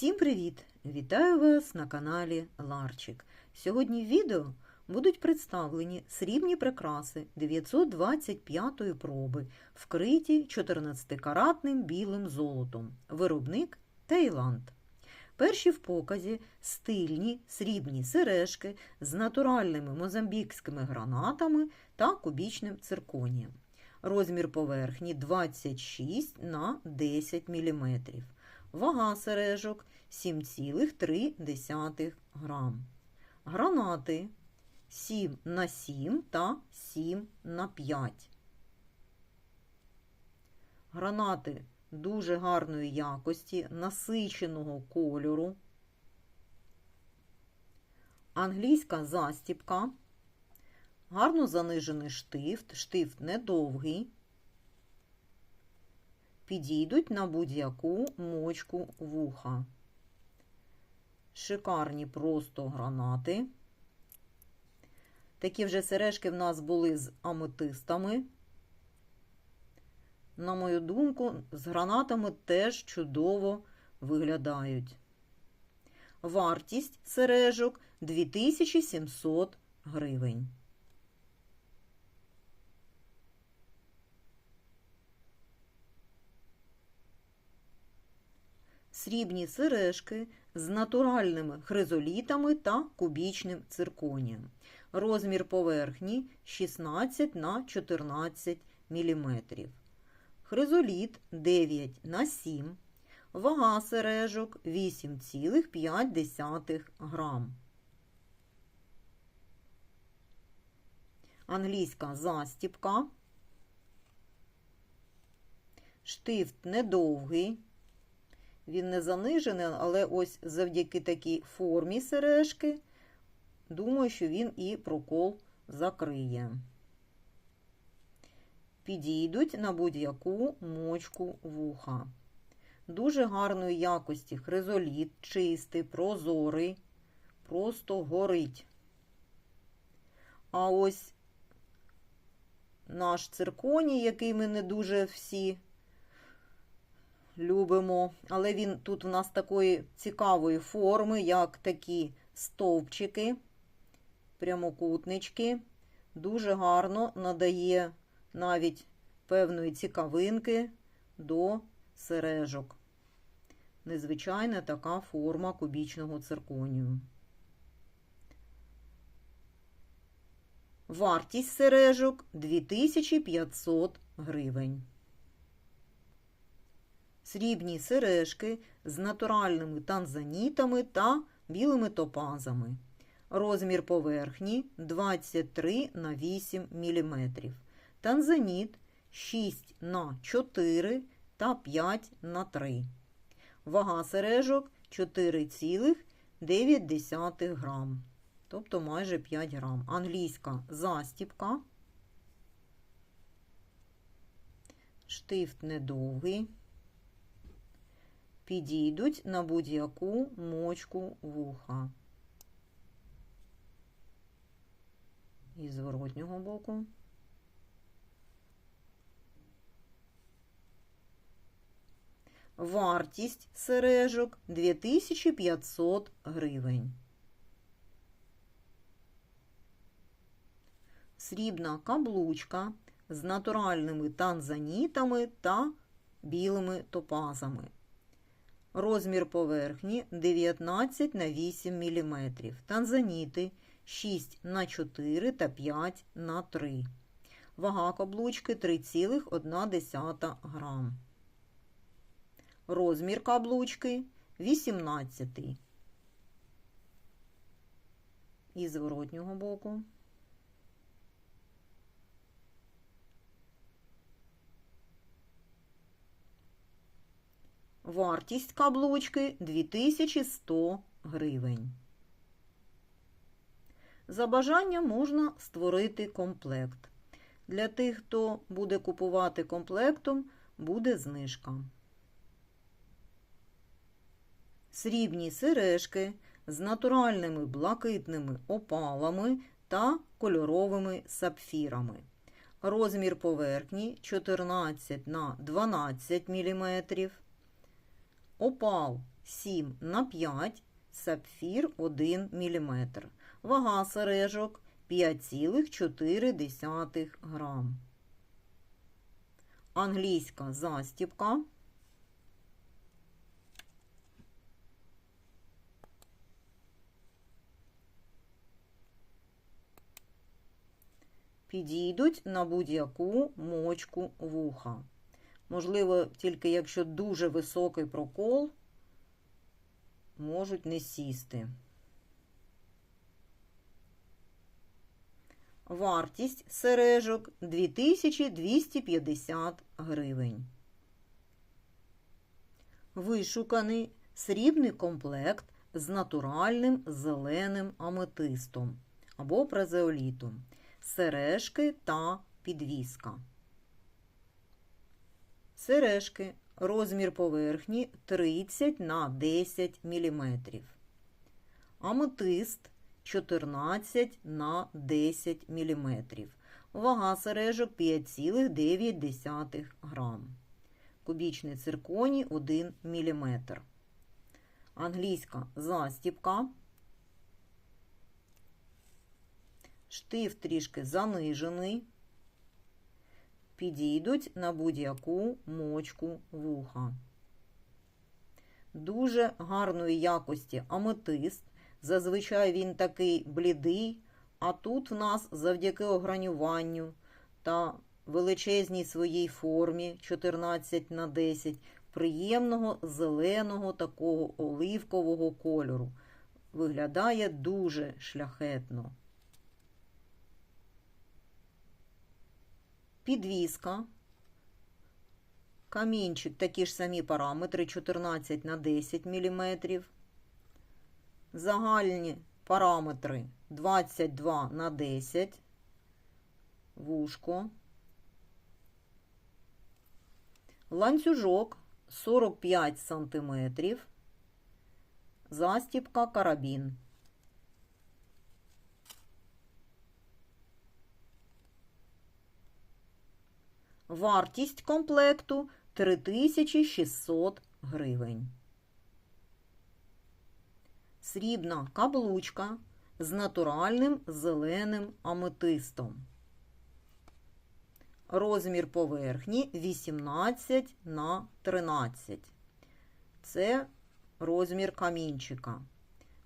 Всім привіт! Вітаю вас на каналі Ларчик. Сьогодні в відео будуть представлені срібні прикраси 925-ї проби, вкриті 14-каратним білим золотом. Виробник Таїланд. Перші в показі стильні срібні сережки з натуральними мозамбікськими гранатами та кубічним цирконієм. Розмір поверхні 26 на 10 мм. Вага сережок 7,3 грам. Гранати 7 на 7 та 7 на 5. Гранати дуже гарної якості, насиченого кольору. Англійська застіпка. Гарно занижений штифт, штифт недовгий. Підійдуть на будь-яку мочку вуха. Шикарні просто гранати. Такі вже сережки в нас були з аметистами. На мою думку, з гранатами теж чудово виглядають. Вартість сережок 2700 гривень. Срібні сережки з натуральними хризолітами та кубічним цирконієм. Розмір поверхні 16 на 14 мм. Хризоліт 9 на 7 Вага сережок 8,5 грам. Англійська застіпка. Штифт недовгий. Він не занижений, але ось завдяки такій формі сережки, думаю, що він і прокол закриє. Підійдуть на будь-яку мочку вуха. Дуже гарної якості хризоліт, чистий, прозорий, просто горить. А ось наш цирконій, який ми не дуже всі любимо, але він тут у нас такої цікавої форми, як такі стовпчики, прямокутнички. Дуже гарно надає навіть певної цікавинки до сережок. Незвичайна така форма кубічного цирконію. Вартість сережок 2500 гривень. Срібні сережки з натуральними танзанітами та білими топазами. Розмір поверхні 23 на 8 мм. Танзаніт 6 на 4 та 5 на 3. Вага сережок 4,9 грам. Тобто майже 5 грам. Англійська застіпка. Штифт недовгий. Підійдуть на будь-яку мочку вуха. І зворотнього боку. Вартість сережок 2500 гривень. Срібна каблучка з натуральними танзанітами та білими топазами. Розмір поверхні 19 на 8 мм. Танзаніти 6 на 4 та 5 на 3. Вага каблучки 3,1 грам. Розмір каблучки 18. І зворотнього боку. Вартість каблучки 2100 гривень. За бажанням можна створити комплект. Для тих, хто буде купувати комплектом, буде знижка. Срібні сережки з натуральними блакитними опалами та кольоровими сапфірами. Розмір поверхні 14 на 12 мм. Опал 7 на 5, сапфір 1 мм. Вага сережок 5,4 грам. Англійська застіпка. Підійдуть на будь-яку мочку вуха. Можливо, тільки якщо дуже високий прокол, можуть не сісти. Вартість сережок 2250 гривень. Вишуканий срібний комплект з натуральним зеленим аметистом або празеолітом, сережки та підвіска. Сережки розмір поверхні 30 на 10 мм. Аметист 14 на 10 мм. Вага сережок 5,9 грам. Кубічний цирконій 1 мм. Англійська застіпка. Штиф трішки занижений. Підійдуть на будь-яку мочку вуха. Дуже гарної якості аметист. Зазвичай він такий блідий, а тут в нас завдяки огранюванню та величезній своїй формі 14 на 10 приємного зеленого такого оливкового кольору. Виглядає дуже шляхетно. Підвіска. Камінчик такі ж самі параметри 14 на 10 мм. Загальні параметри 22 на 10, вушко, ланцюжок 45 см, застіпка карабін. Вартість комплекту 3600 гривень срібна каблучка з натуральним зеленим аметистом. Розмір поверхні 18 на 13. Це розмір камінчика.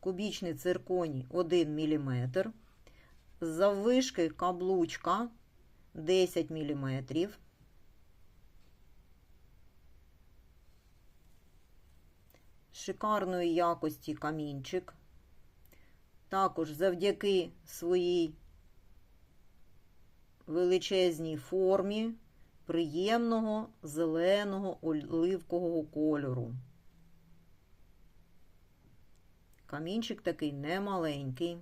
Кубічний цирконій 1 мм. Заввишки каблучка 10 мм. Шикарної якості камінчик. Також завдяки своїй величезній формі приємного зеленого оливкового кольору. Камінчик такий немаленький,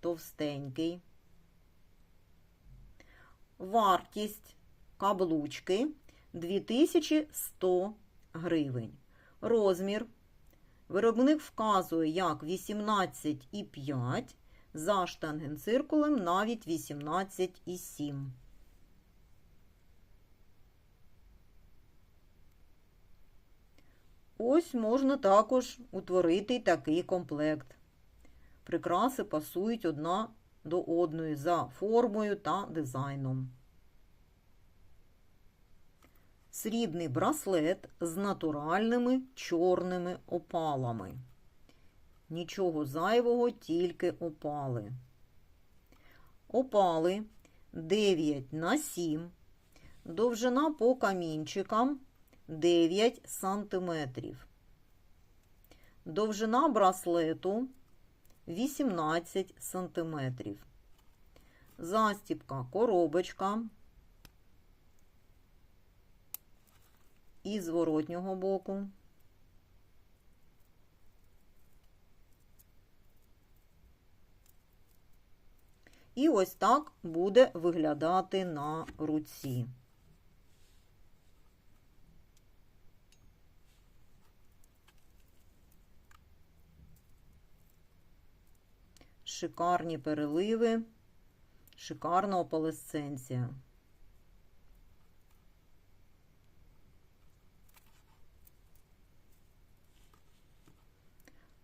товстенький. Вартість каблучки 2100 гривень. Розмір виробник вказує як 18,5, за штангенциркулем навіть 18,7. Ось можна також утворити такий комплект. Прикраси пасують одна до одної за формою та дизайном срібний браслет з натуральними чорними опалами. Нічого зайвого, тільки опали. Опали 9 на 7, довжина по камінчикам 9 сантиметрів. Довжина браслету 18 сантиметрів. Застіпка коробочка і зворотнього боку. І ось так буде виглядати на руці. Шикарні переливи, шикарна опалесценція.